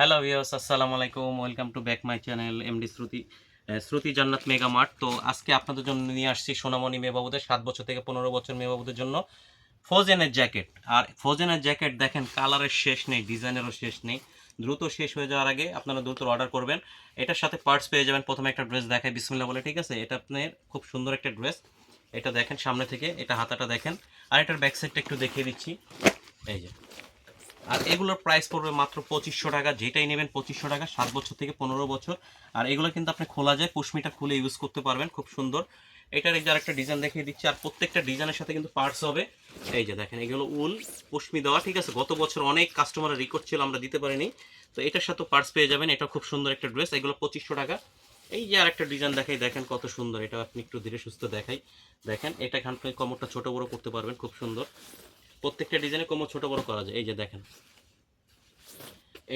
Hello viewers আসসালামু আলাইকুম welcome to back my channel MD Shruti Shruti Jannat mega mart তো আজকে আপনাদের জন্য নিয়ে আসছি সোনামণি মেয়েবাবুদের সাত বছর থেকে পনেরো বছর মেয়েবাবুদের জন্য ফোজেনের জ্যাকেট। আর ফোজেনের জ্যাকেট দেখেন, কালারের শেষ নেই, ডিজাইনেরও শেষ নেই। দ্রুত শেষ হয়ে যাওয়ার আগে আপনারা দ্রুত অর্ডার করবেন। এটার সাথে পার্টস পেয়ে যাবেন, প্রথমে একটা ড্রেস দেখায় বিসমিল্লা বলে, ঠিক আছে? এটা আপনার খুব সুন্দর একটা ড্রেস এটা দেখেন সামনে থেকে, এটা হাতাটা দেখেন। আর এটার ব্যাক সাইডটা একটু দেখিয়ে দিচ্ছি। এই যে আর এগুলোর প্রাইস পড়বে মাত্র পঁচিশশো টাকা, যেটাই নেবেন পঁচিশশো টাকা, সাত বছর থেকে পনেরো বছর। আর এগুলো কিন্তু আপনি খোলা যায় পুশমিটা খুলে ইউজ করতে পারবেন, খুব সুন্দর। এটার এই যে আরেকটা ডিজাইন দেখিয়ে দিচ্ছি, আর প্রত্যেকটা ডিজাইনের সাথে কিন্তু পার্টস হবে। এই যে দেখেন, এগুলো উল পুশমি দেওয়া, ঠিক আছে? গত বছর অনেক কাস্টমারের রিকোয়েস্ট ছিল, আমরা দিতে পারিনি। তো এটার সাথে পার্টস পেয়ে যাবেন এটা খুব সুন্দর একটা ড্রেস এগুলো পঁচিশশো টাকা। এই যে আরেকটা ডিজাইন দেখাই, দেখেন কত সুন্দর। এটা আপনি একটু ধীরে সুস্থ দেখাই। দেখেন, এটা এখান থেকে কমরটা ছোট বড় করতে পারবেন, খুব সুন্দর। প্রত্যেকটা ডিজাইনে কমর ছোট বড় করা যায়। এই যে দেখেন।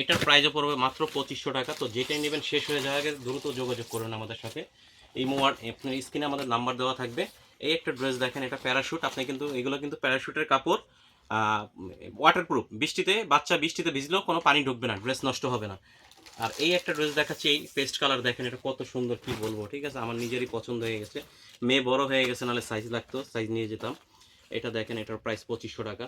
এটার প্রাইসও পড়বে মাত্র পঁচিশশো টাকা। তো যেটাই নেবেন শেষ হয়ে যাওয়ার আগে দ্রুত যোগাযোগ করবেন আমাদের সাথে। এই মোয়ার আপনার স্ক্রিনে আমাদের নাম্বার দেওয়া থাকবে। এই একটা ড্রেস দেখেন, এটা প্যারাশুট আপনি কিন্তু এগুলো কিন্তু প্যারাশুটের কাপড় ওয়াটারপ্রুফ বৃষ্টিতে, বাচ্চা বৃষ্টিতে ভিজলেও কোনো পানি ঢুকবে না ড্রেস নষ্ট হবে না। আর এই একটা ড্রেস দেখাচ্ছি, এই পেস্ট কালার দেখেন, এটা কত সুন্দর কি বলব, ঠিক আছে? আমার নিজেরই পছন্দ হয়ে গেছে। মেয়ে বড় হয়ে গেছে, নাহলে সাইজ লাগতো সাইজ নিয়ে যেতাম। এটা দেখেন, এটার প্রাইস পঁচিশশো টাকা।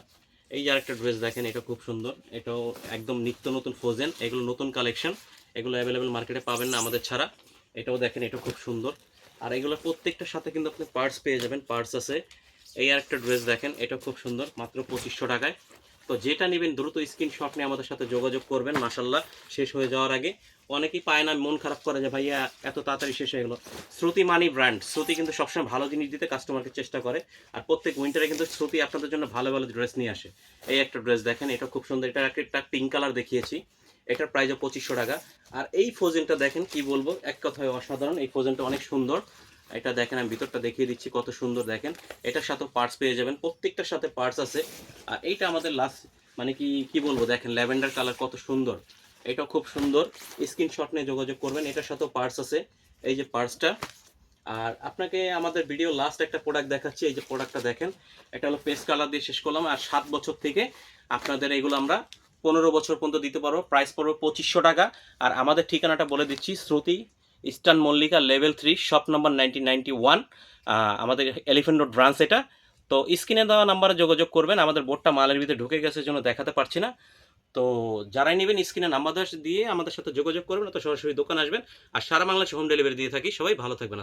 এই যে আরেকটা ড্রেস দেখেন, এটা খুব সুন্দর। এটাও একদম নিত্য নতুন ফোজেন এগুলো নতুন কালেকশন এগুলো অ্যাভেলেবেল মার্কেটে পাবেন না আমাদের ছাড়া। এটাও দেখেন, এটা খুব সুন্দর। আর এগুলো প্রত্যেকটার সাথে কিন্তু আপনি পার্টস পেয়ে যাবেন পার্টস আছে। এই আরেকটা ড্রেস দেখেন এটা খুব সুন্দর, মাত্র পঁচিশশো টাকায়। তো যেটা নেবেন দ্রুত স্ক্রিনশট নিয়ে আমাদের সাথে যোগাযোগ করবেন মাসাল্লাহ শেষ হয়ে যাওয়ার আগে অনেকেই পায় না, মন খারাপ করে যে ভাইয়া এত তাড়াতাড়ি শেষ হয়ে গেলো। শ্রুতি মানি ব্র্যান্ড, শ্রুতি কিন্তু সবসময় ভালো জিনিস দিতে কাস্টমারকে চেষ্টা করে আর প্রত্যেক উইন্টারে কিন্তু শ্রুতি আপনাদের জন্য ভালো ভালো ড্রেস নিয়ে আসে। এই একটা ড্রেস দেখেন, এটা খুব সুন্দর, এটা একটা পিঙ্ক কালার দেখিয়েছি। এটার প্রাইসও পঁচিশশো টাকা। আর এই ফোজেনটা দেখেন কি বলব, এক কথায় অসাধারণ, এই ফোজেনটা অনেক সুন্দর। এটা দেখেন, আমি ভিতরটা দেখিয়ে দিচ্ছি কত সুন্দর দেখেন। এটার সাথে পার্টস পেয়ে যাবেন, প্রত্যেকটার সাথে পার্টস আছে। আর এইটা আমাদের লাস্ট মানে কি কি বলব, দেখেন, ল্যাভেন্ডার কালার কত সুন্দর। এটা খুব সুন্দর। স্ক্রিনশট নিয়ে যোগাযোগ করবেন, এটার সাথেও পার্টস আছে। এই যে পার্টসটা আর আপনাকে আমাদের ভিডিও লাস্ট একটা প্রোডাক্ট দেখাচ্ছি, এই যে প্রোডাক্টটা দেখেন। এটা হলো পেস্ট কালার দিয়ে শেষ করলাম। আর সাত বছর থেকে আপনাদের এগুলো আমরা পনেরো বছর পর্যন্ত দিতে পারব। প্রাইস পড়বে পঁচিশশো টাকা। আর আমাদের ঠিকানাটা বলে দিচ্ছি, Shruti eastern Mallika level three, shop number nineteen ninety one আমাদের এলিফেন্ট রোড ব্রাঞ্চ এটা। তো স্ক্রিনে দেওয়া নাম্বারে যোগাযোগ করবেন, আমাদের বোর্ডটা মালের ভিতরে ঢুকে গেছে জন্য দেখাতে পারছি না। তো যারাই নেবেন স্ক্রিনে নাম্বার দিয়ে আমাদের সাথে যোগাযোগ করবেন তো সরাসরি দোকান আসবেন। আর সারা বাংলাদেশে হোম ডেলিভারি দিয়ে থাকি। সবাই ভালো থাকবেন।